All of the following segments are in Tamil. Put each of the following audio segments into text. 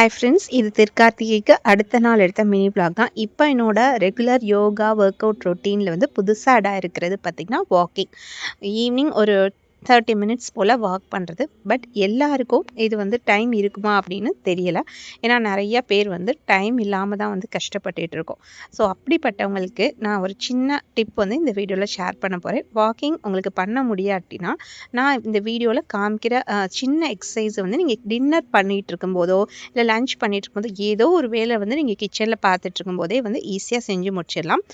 ஹாய் ஃப்ரெண்ட்ஸ் இது திருக்கார்த்திகைக்கு அடுத்த நாள் எடுத்த மினி பிளாக் தான். இப்போ என்னோட ரெகுலர் யோகா ஒர்க் அவுட் ரொட்டீனில் வந்து புதுசாக இடம் இருக்கிறது பார்த்திங்கன்னா வாக்கிங் ஈவினிங் ஒரு தேர்ட்டி மினிட்ஸ் போல் வாக் பண்ணுறது பட் எல்லாருக்கும் இது வந்து டைம் இருக்குமா அப்படின்னு தெரியலை. ஏன்னா நிறைய பேர் வந்து டைம் இல்லாமல் தான் வந்து கஷ்டப்பட்டுட்டு இருக்கோம். ஸோ அப்படிப்பட்டவங்களுக்கு நான் ஒரு சின்ன டிப் வந்து இந்த வீடியோவில் ஷேர் பண்ண போகிறேன் வாக்கிங் உங்களுக்கு பண்ண முடியாட்டினா நான் இந்த வீடியோவில் காமிக்கிற சின்ன எக்ஸசைஸ் வந்து நீங்கள் டின்னர் பண்ணிகிட்டு இருக்கும்போதோ இல்லை லஞ்ச் பண்ணிகிட்டு இருக்கும்போதோ ஏதோ ஒரு வேலை வந்து நீங்கள் கிச்சனில் பார்த்துட்டு இருக்கும்போதே வந்து ஈஸியாக செஞ்சு முடிச்சிடலாம்.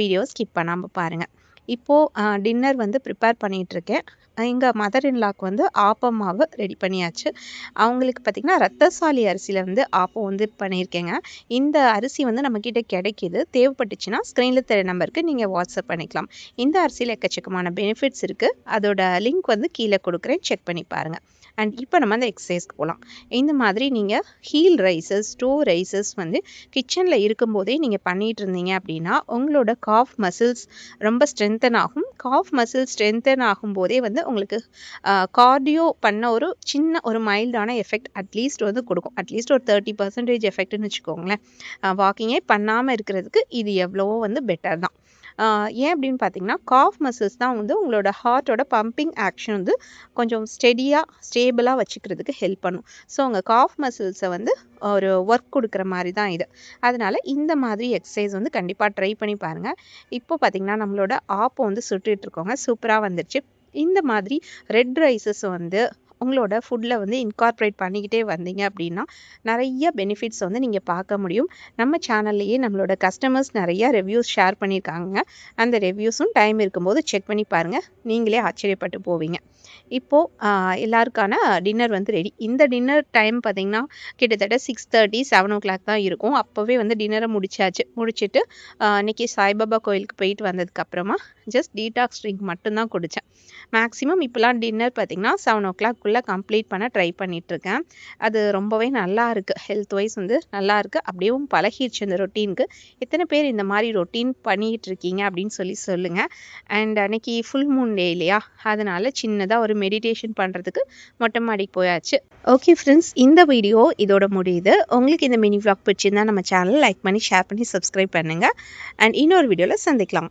வீடியோ ஸ்கிப் பண்ணாமல் பாருங்கள் இப்போது டின்னர் வந்து ப்ரிப்பேர் பண்ணிகிட்டு இருக்கேன் எங்கள் மதர் இன்லாக்கு வந்து ஆப்பம் மாவு ரெடி பண்ணியாச்சு. அவங்களுக்கு பார்த்திங்கன்னா ரத்தசாலி அரிசியில் வந்து ஆப்பம் வந்து பண்ணியிருக்கேங்க. இந்த அரிசி வந்து நம்மக்கிட்ட கிடைக்கிது. தேவைப்பட்டுச்சுன்னா ஸ்க்ரீனில் தெரிய நம்பருக்கு நீங்கள் வாட்ஸ்அப் பண்ணிக்கலாம். இந்த அரிசியில் எக்கச்சக்கமான பெனிஃபிட்ஸ் இருக்குது அதோட லிங்க் வந்து கீழே கொடுக்குறேன். செக் பண்ணி பாருங்கள் அண்ட் இப்போ நம்ம அந்த எக்ஸசைஸ்க்கு போகலாம் இந்த மாதிரி நீங்கள் ஹீல் ரைசஸ் ஸ்டோ ரைசஸ் வந்து கிச்சனில் இருக்கும்போதே நீங்கள் பண்ணிகிட்டு இருந்தீங்க அப்படின்னா உங்களோட காஃப் மசில்ஸ் ரொம்ப ஸ்ட்ரென்தன் ஆகும். காஃப் மசில் ஸ்ட்ரென்தன் ஆகும்போதே வந்து உங்களுக்கு கார்டியோ பண்ண ஒரு சின்ன ஒரு மைல்டான எஃபெக்ட் அட்லீஸ்ட் வந்து கொடுக்கும். அட்லீஸ்ட் ஒரு தேர்ட்டி பர்சன்டேஜ் எஃபெக்ட்னு வச்சுக்கோங்களேன். வாக்கிங்கே பண்ணாமல் இருக்கிறதுக்கு இது எவ்வளவோ வந்து பெட்டர் தான். ஏன் அப்படின்னு பார்த்தீங்கன்னா காஃப் மசில்ஸ் தான் வந்து உங்களோட ஹார்ட்டோட பம்பிங் ஆக்ஷன் வந்து கொஞ்சம் ஸ்டெடியாக ஸ்டேபிளாக வச்சுக்கிறதுக்கு ஹெல்ப் பண்ணும். ஸோ உங்கள் காஃப் மசில்ஸை வந்து ஒரு ஒர்க் கொடுக்குற மாதிரி தான் இது. அதனால் இந்த மாதிரி எக்ஸசைஸ் வந்து கண்டிப்பாக ட்ரை பண்ணி பாருங்கள் இப்போ பார்த்தீங்கன்னா நம்மளோட ஆப்போ வந்து சுட்டுட்ருக்கோங்க சூப்பராக வந்துருச்சு. இந்த மாதிரி ரெட் ரைஸஸ் வந்து உங்களோட ஃபுட்டில் வந்து இன்கார்ப்ரேட் பண்ணிக்கிட்டே வந்தீங்க அப்படின்னா நிறைய பெனிஃபிட்ஸ் வந்து நீங்கள் பார்க்க முடியும். நம்ம சேனல்லையே நம்மளோட கஸ்டமர்ஸ் நிறைய ரிவ்யூஸ் ஷேர் பண்ணியிருக்காங்க. அந்த ரிவ்யூஸும் டைம் இருக்கும்போது செக் பண்ணி பாருங்கள் நீங்களே ஆச்சரியப்பட்டு போவீங்க. இப்போது எல்லாருக்கான டின்னர் வந்து ரெடி இந்த டின்னர் டைம் பார்த்தீங்கன்னா கிட்டத்தட்ட six thirty seven o'clock தான் இருக்கும். அப்போவே வந்து டின்னரை முடிச்சாச்சு. முடிச்சுட்டு இன்றைக்கி இன்னைக்கு சாய்பாபா கோயிலுக்கு போயிட்டு வந்ததுக்கப்புறமா ஜஸ்ட் டீடாக்ஸ் ட்ரிங்க் மட்டும்தான் குடித்தேன் மேக்ஸிமம் இப்போலாம் டின்னர் பார்த்தீங்கன்னா செவன் ஓ கிளாக்குள்ளே கம்ப்ளீட் பண்ண ட்ரை பண்ணிகிட்ருக்கேன் அது ரொம்பவே நல்லா இருக்குது ஹெல்த் வைஸ் வந்து நல்லா இருக்குது அப்படியும் பழகிடுச்சு இந்த ரொட்டீனுக்கு எத்தனை பேர் இந்த மாதிரி ரொட்டீன் பண்ணிகிட்டு இருக்கீங்க அப்படின்னு சொல்லி சொல்லுங்கள் அண்ட் அன்னைக்கு ஃபுல் மூன் டே இல்லையா? அதனால் சின்னதாக ஒரு மெடிடேஷன் பண்ணுறதுக்கு மொட்டை மாடிக்கு போயாச்சு. ஓகே ஃப்ரெண்ட்ஸ் இந்த வீடியோ இதோட முடியுது. உங்களுக்கு இந்த மினி விளாக் பிடிச்சிருந்தா நம்ம சேனல் லைக் பண்ணி ஷேர் பண்ணி சப்ஸ்கிரைப் பண்ணுங்கள் அண்ட் இன்னொரு வீடியோவில் சந்திக்கலாம்.